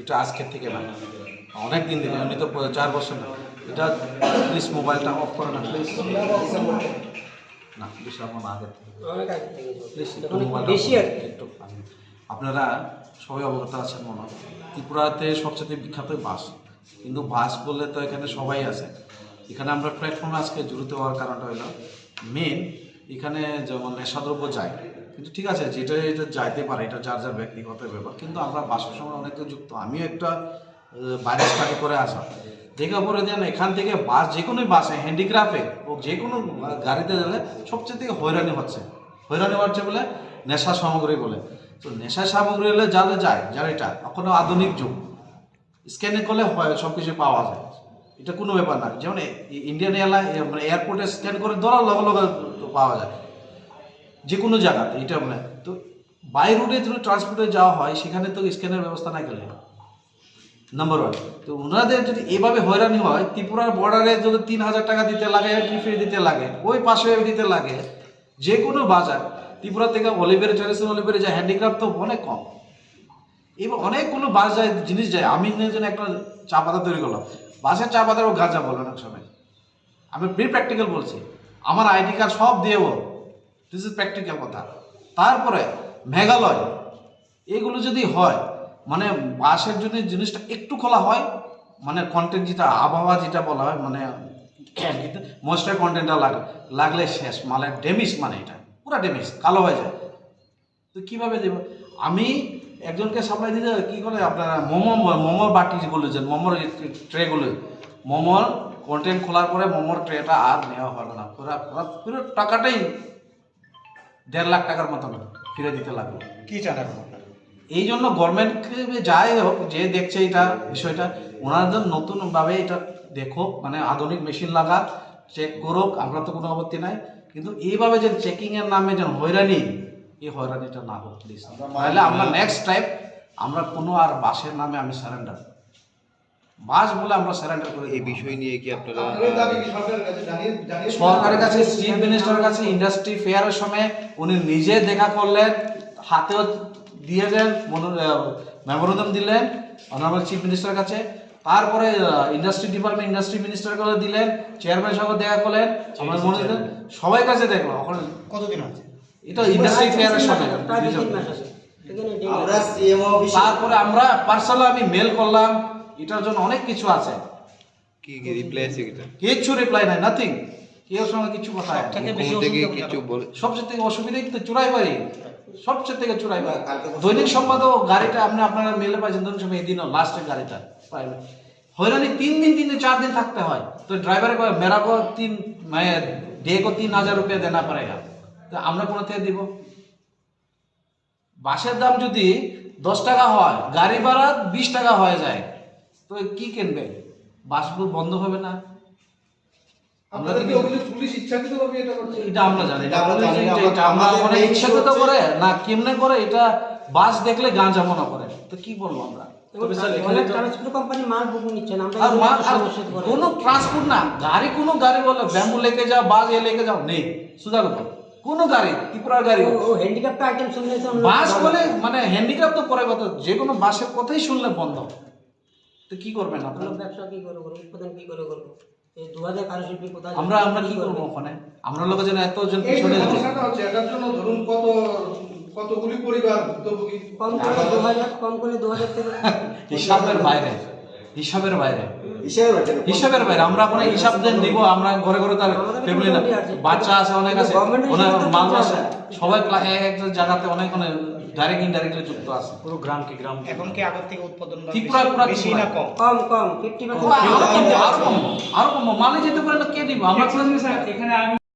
এটা আজকের থেকে না অনেক দিন দিন এমনি তো চার বছর না। এটা প্লিজ মোবাইলটা অফ করে না। প্লিজ না আগের থেকে। থেকে প্লিজ একটু অনেক মোবাইলটা বেশি আর কি। একটু আপনারা সবাই অবগত আছেন মনে হয়। ত্রিপুরাতে সবচেয়ে বিখ্যাত বাস। কিন্তু বাস বললে তো এখানে সবাই আছে এখানে আমরা প্ল্যাটফর্মে আজকে জড়িত হওয়ার কারণটা হলো মেন এখানে যেমন নেশাদ্রব্য যায়, কিন্তু ঠিক আছে, যেটা এটা যাইতে পারে, এটা যার যার ব্যক্তিগত ব্যাপার, কিন্তু আমরা বাসের সময় অনেকে যুক্ত। আমিও একটা বাইরে স্টাডি করে আসা। দেখা পরে যেন এখান থেকে বাস, যে কোনো বাসে হ্যান্ডিক্রাফে ও যে কোনো গাড়িতে গেলে সবচেয়ে থেকে হয়রানি হচ্ছে। হয়রানি হচ্ছে বলে নেশা সামগ্রী বলে। তো নেশা সামগ্রী হলে যারা যায়, যারা এটা, এখন আধুনিক যুগ স্ক্যানে করলে হয় সব কিছু পাওয়া যায়। এটা কোনো ব্যাপার না। যেমন ইন্ডিয়ান এয়ারলাইন মানে এয়ারপোর্টে স্ক্যান করে ধরার লগে লগে পাওয়া যায়। যে কোনো জায়গাতে, এটা মানে তো বাই রুটে যদি ট্রান্সপোর্টে যাওয়া হয়, সেখানে তো স্ক্যানের ব্যবস্থা না গেলে নাম্বার ওয়ান তো ওনাদের যদি এভাবে হয়রানি হয়, ত্রিপুরার বর্ডারে যদি তিন হাজার টাকা দিতে লাগে এন্ট্রি ফি দিতে লাগে, ওই পাশে দিতে লাগে যে কোনো বাজার, ত্রিপুরা থেকে অলিভের ট্রেডিশনাল অলিভের যায় হ্যান্ডিক্রাফট তো অনেক কম। এবার অনেকগুলো বাস যায় জিনিস যায়। আমি যেন একটা চা পাতা তৈরি করলাম। বাসের চা পাতারও গাঁজা বলে অনেক সময়। আমি প্রি প্র্যাকটিক্যাল বলছি। আমার আইডি কার্ড সব দিয়ে বল। দিস ইজ প্র্যাকটিক্যাল কথা। তারপরে মেঘালয়। এগুলো যদি হয় মানে বাসের জন্য জিনিসটা একটু খোলা হয় মানে কন্টেন্ট যেটা, আবহাওয়া যেটা বলা হয় মানে ময়েশ্চার কন্টেন্টটা লাগে, লাগলে শেষ। মানে ডেমিস মানে এটা। পুরো ডেমিস কালো হয়ে যায়। তো কীভাবে দেব? আমি একজনকে সাপ্লাই দিতে কী করে আপনারা মোমো মোমোর বাটি যে মোমোর ট্রেগুলো মোমোর কন্টেন্ট খোলার পরে মোমোর ট্রেটা আর নেওয়া হবে না। পুরো পুরো পুরো টাকাটাই দেড় লাখ টাকার মতন ফিরে দিতে লাগল। কি চান এই জন্য গভর্নমেন্টকে যাই হোক যে দেখছে এটা বিষয়টা ওনাদের নতুনভাবে এটা দেখো মানে আধুনিক মেশিন লাগা চেক করুক আমরা তো কোনো আপত্তি নাই। কিন্তু এইভাবে যে চেকিংয়ের নামে যেন হয়রানি এই হয়রানিটা না হোক প্লিজ তাহলে আমরা নেক্সট টাইম আমরা কোনো আর বাসের নামে আমি সারেন্ডার বাস বলে আমরা সারেন্ডার করে এই বিষয় নিয়ে কি আপনারা সরকারের কাছে চিফ মিনিস্টারের কাছে ইন্ডাস্ট্রি ফেয়ারের সময় উনি নিজে দেখা করলেন হাতেও দিয়ে দেন মেমোরেন্ডাম দিলেন অনারেবল চিফ মিনিস্টারের কাছে। তারপরে ইন্ডাস্ট্রি ডিপার্টমেন্ট ইন্ডাস্ট্রি মিনিস্টার করে দিলেন চেয়ারম্যান সঙ্গে দেখা করলেন আমার মনে হয় সবাই কাছে দেখল এখন কতদিন আছে? তারপরে আমরা আমি মেল করলাম এটার জন্য অনেক কিছু আছে। কি কি রিপ্লাই আছে এটা কিছু রিপ্লাই নাই নাথিং কেউ সঙ্গে কিছু কথা থেকে কিছু বলে সবচেয়ে থেকে অসুবিধা কিন্তু চুরাই সবচেয়ে থেকে চুরাই দৈনিক সম্পাদক গাড়িটা আপনি আপনারা মেলে পাচ্ছেন ধরুন সময় লাস্টের গাড়িটা হয়রানি তিন দিন তিন চার দিন থাকতে হয়। তো ড্রাইভার মেরা কো তিন মানে ডে কো তিন হাজার রুপিয়া দেনা পারে তো আমরা কোথা থেকে দিব? বাসের দাম যদি দশ টাকা হয় গাড়ি ভাড়া বিশ টাকা হয়ে যায় তো কি কিনবে? বাস বন্ধ হবে না। আমরা আপনাদের কি কি অভিযোগ পুলিশ ইচ্ছাকৃতভাবে এটা করছে। এটা আমরা জানি এটা আমরা জানি আমরা আমাদের ইচ্ছাকৃত করে না কেমনে করে এটা বাস দেখলে গাঁজা মনে করে। তো কি বলব আমরা? ট্রান্সপোর্ট না কোনো ট্রান্সপোর্ট গাড়ি কোনো গাড়ি বলে ব্যাম্বু লেগে যাও বাস এ লেগে যাও নেই। কথা। কোনো গাড়ি ত্রিপুরার গাড়ি ও হ্যান্ডিক্যাপ্ট আইটেম শুনলে বাস বলে মানে হ্যান্ডিক্রাফট তো পরে কথা যে কোনো বাসের কথাই শুনলে বন্ধ। তো কি করবেন আমরা আপনারা ব্যবসা কি করে করব উৎপাদন কি করে করব? আমরা আমরা কি করব ওখানে? আমরা লোক যেন এতজন পিছনে এটার জন্য ধরুন কত কতগুলি পরিবার ভুক্তভোগী? কম করে দু হাজার কম করে দু হাজার থেকে হিসাবের বাইরে হিসাবের বাইরে। হিসাবের বাইরে আমরা কোনো হিসাব দেন দিব আমরা ঘরে ঘরে তার ফ্যামিলি না। বাচ্চা আছে অনেক আছে। অনেক চলছে। আছে। সবাই এক এক জায়গাতে অনেক অনেক ডাইরেক্ট ইনডাইরেক্টলি যুক্ত আছে। পুরো গ্রাম কি গ্রাম? এখন কি আগের থেকে উৎপাদন ত্রিপুরা বেশি- পুরা বেশি না কম? কম কম। ফিফটি আরও কম। আরও কম মালে যেতে পারে না কে দিব? আমরা এখানে আমি